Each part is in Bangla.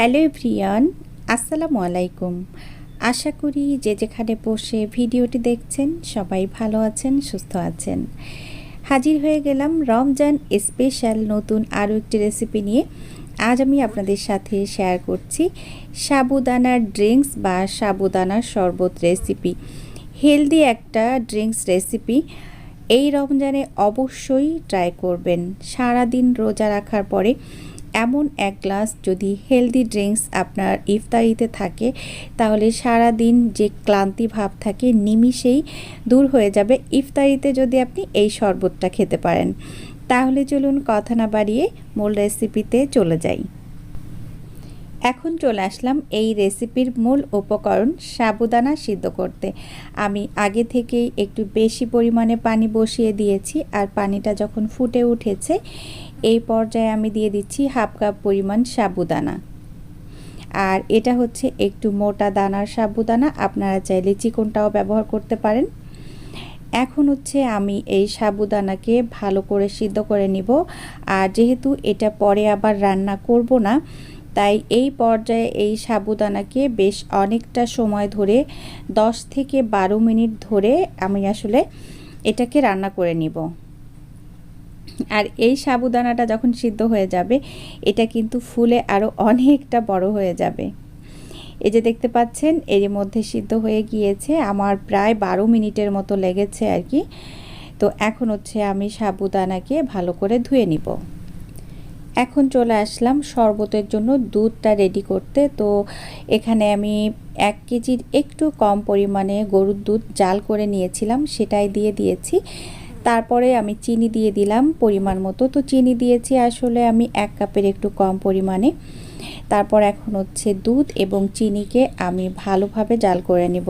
হ্যালো এভরিয়ান, আসসালামু আলাইকুম। আশা করি যে যেখানে বসে ভিডিওটি দেখছেন, সবাই ভালো আছেন, সুস্থ আছেন। হাজির হয়ে গেলাম রমজান স্পেশাল নতুন আরও একটি রেসিপি নিয়ে। আজ আমি আপনাদের সাথে শেয়ার করছি সাবুদানার ড্রিঙ্কস বা সাবুদানার শরবত রেসিপি। হেলদি একটা ড্রিঙ্কস রেসিপি। এই রমজানে অবশ্যই ট্রাই করবেন। সারাদিন রোজা রাখার পরে এমন এক গ্লাস যদি হেলদি ড্রিঙ্কস আপনার ইফতারিতে থাকে, তাহলে সারা দিন যে ক্লান্তি ভাব থাকে নিমিষেই দূর হয়ে যাবে ইফতারিতে যদি আপনি এই শরবতটা খেতে পারেন। তাহলে চলুন কথা না বাড়িয়ে মূল রেসিপিতে চলে যাই। এখন চলে আসলাম এই রেসিপির মূল উপকরণ সাবুদানা সিদ্ধ করতে। আমি আগে থেকেই একটু বেশি পরিমাণে পানি বসিয়ে দিয়েছি আর পানিটা যখন ফুটে উঠেছে এই পর্যায়ে আমি দিয়ে দিচ্ছি হাফ কাপ পরিমাণ সাবুদানা। আর এটা হচ্ছে একটু মোটা দানার সাবুদানা, আপনারা চাইলে চিকনটাও ব্যবহার করতে পারেন। এখন হচ্ছে আমি এই সাবুদানাকে ভালো করে সিদ্ধ করে নিব। আর যেহেতু এটা পরে আবার রান্না করব না, তাই এই পর্যায়ে এই সাবুদানাকে বেশ অনেকটা সময় ধরে 10 থেকে বারো মিনিট ধরে আমি আসলে এটাকে রান্না করে নিব। আর এই সাবুদানাটা যখন সিদ্ধ হয়ে যাবে, এটা কিন্তু ফুলে আরও অনেকটা বড় হয়ে যাবে। এই যে দেখতে পাচ্ছেন, এর মধ্যে সিদ্ধ হয়ে গিয়েছে, আমার প্রায় বারো মিনিটের মতো লেগেছে আর কি। তো এখন হচ্ছে আমি সাবুদানাকে ভালো করে ধুয়ে নিব। এখন চলে আসলাম শরবতের জন্য দুধটা রেডি করতে। তো এখানে আমি এক কেজির একটু কম পরিমাণে গরুর দুধ জাল করে নিয়েছিলাম, সেটাই দিয়ে দিয়েছি। তারপরে আমি চিনি দিয়ে দিলাম পরিমাণ মতো। তো চিনি দিয়েছি আসলে আমি এক কাপের একটু কম পরিমাণে। তারপর এখন হচ্ছে দুধ এবং চিনিকে আমি ভালোভাবে জাল করে নেব।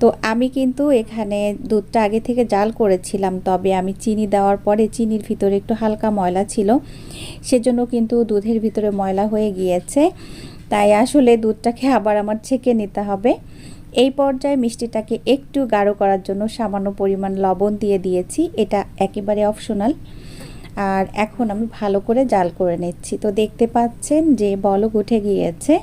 তো আমি কিন্তু এখানে দুধটা আগে থেকে জাল করেছিলাম, তবে আমি চিনি দেওয়ার পরে চিনির ভিতরে একটু হালকা ময়লা ছিল। সেজন্য কিন্তু দুধের ভিতরে ময়লা হয়ে গিয়েছে। তাই আসলে দুধটাকে আবার আমার ছেঁকে নিতে হবে। এই পর্যায়ে মিষ্টিটাকে একটু গাঢ় করার জন্য সামান্য পরিমাণ লবণ দিয়ে দিয়েছি। এটা একেবারে অপশনাল। আর এখন আমি ভালো করে জাল করে নিচ্ছি। তো দেখতে পাচ্ছেন যে বলক উঠে গিয়েছে।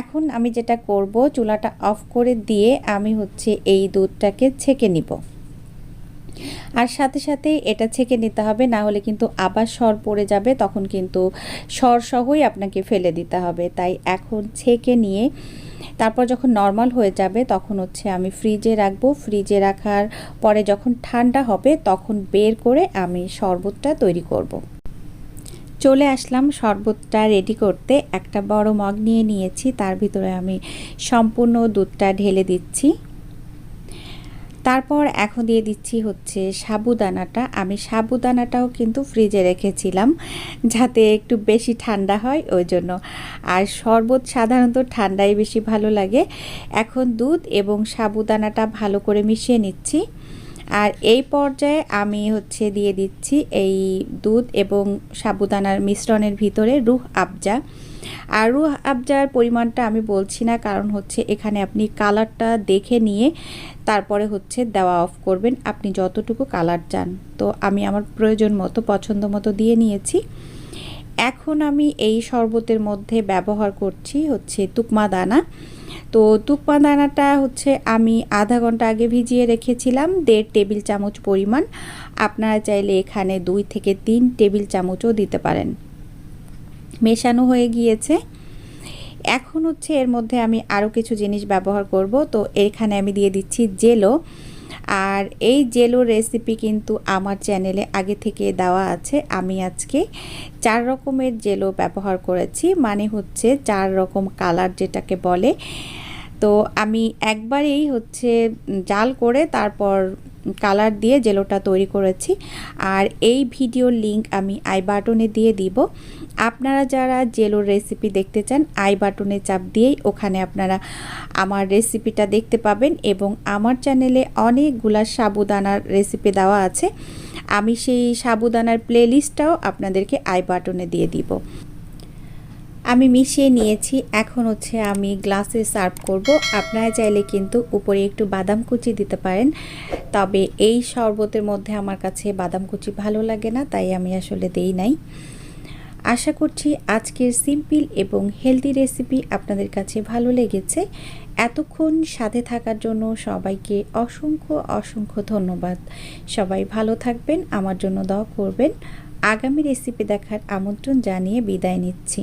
এখন আমি যেটা করব, চুলাটা অফ করে দিয়ে আমি হচ্ছে এই দুধটাকে ছেঁকে নিব। আর সাথে সাথে এটা ছেঁকে নিতে হবে, না হলে কিন্তু আবার সর পড়ে যাবে, তখন কিন্তু সর সহই আপনাকে ফেলে দিতে হবে। তাই এখন ছেঁকে নিয়ে তারপর যখন নর্মাল হয়ে যাবে, তখন হচ্ছে আমি ফ্রিজে রাখব। ফ্রিজে রাখার পরে যখন ঠান্ডা হবে, তখন বের করে আমি শরবতটা তৈরি করব। চলে আসলাম শরবতটা রেডি করতে। একটা বড় মগ নিয়ে নিয়েছি, তার ভিতরে আমি সম্পূর্ণ দুধটা ঢেলে দিচ্ছি। তারপর এখন দিয়ে দিচ্ছি হচ্ছে সাবুদানাটা। আমি সাবুদানাটাও কিন্তু ফ্রিজে রেখেছিলাম যাতে একটু বেশি ঠান্ডা হয়, ওই জন্য। আর শরবত সাধারণত ঠান্ডাই বেশি ভালো লাগে। এখন দুধ এবং সাবুদানাটা ভালো করে মিশিয়ে নিচ্ছি। আর এই পর্যায়ে আমি হচ্ছে দিয়ে দিচ্ছি এই দুধ এবং সাবুদানার মিশ্রণের ভিতরে রুহ আবজা। আর রুহ আবজার পরিমাণটা আমি বলছি না, কারণ হচ্ছে এখানে আপনি কালারটা দেখে নিয়ে তারপরে হচ্ছে দেওয়া অফ করবেন। আপনি যতটুকু কালার চান। তো আমি আমার প্রয়োজন মতো, পছন্দ মতো দিয়ে নিয়েছি। এখন আমি এই শরবতের মধ্যে ব্যবহার করছি হচ্ছে তুকমা দানা। তো তুকমা দানাটা হচ্ছে আমি আধা ঘণ্টা আগে ভিজিয়ে রেখেছিলাম, দেড় টেবিল চামচ পরিমাণ। আপনারা চাইলে এখানে দুই থেকে তিন টেবিল চামচও দিতে পারেন। মেশানো হয়ে গিয়েছে। এখন হচ্ছে এর মধ্যে আমি আরও কিছু জিনিস ব্যবহার করব। তো এখানে আমি দিয়ে দিচ্ছি জেলো। আর এই জেলো রেসিপি কিন্তু আমার চ্যানেলে আগে থেকে দেওয়া আছে। আমি আজকে চার রকমের জেলো ব্যবহার করেছি। মানে হচ্ছে চার রকম কালার যেটাকে বলে। তো আমি একবারেই হচ্ছে জাল করে তারপর কালার দিয়ে জেলোটা তৈরি করেছি। আর এই ভিডিওর লিংক আমি আই বাটনে দিয়ে দিব। আপনারা যারা জেলোর রেসিপি দেখতে চান, আই বাটনে চাপ দিয়েই ওখানে আপনারা আমার রেসিপিটা দেখতে পাবেন এবং আমার চ্যানেলে অনেকগুলা সাবুদানার রেসিপি দেওয়া আছে। আমি সেই সাবুদানার প্লেলিস্টটাও আপনাদেরকে আই বাটনে দিয়ে দিব। আমি মিশিয়ে নিয়েছি, এখন হচ্ছে আমি গ্লাসে সার্ভ করব। আপনারা চাইলে কিন্তু উপরে একটু বাদাম কুচি দিতে পারেন। তবে এই শরবতের মধ্যে আমার কাছে বাদাম কুচি ভালো লাগে না, তাই আমি আসলে দেই নাই। আশা করছি আজকের সিম্পল এবং হেলদি রেসিপি আপনাদের কাছে ভালো লেগেছে। এতক্ষণ সাথে থাকার জন্য সবাইকে অসংখ্য অসংখ্য ধন্যবাদ। সবাই ভালো থাকবেন, আমার জন্য দোয়া করবেন। আগামী রেসিপি দেখার আমন্ত্রণ জানিয়ে বিদায় নিচ্ছি।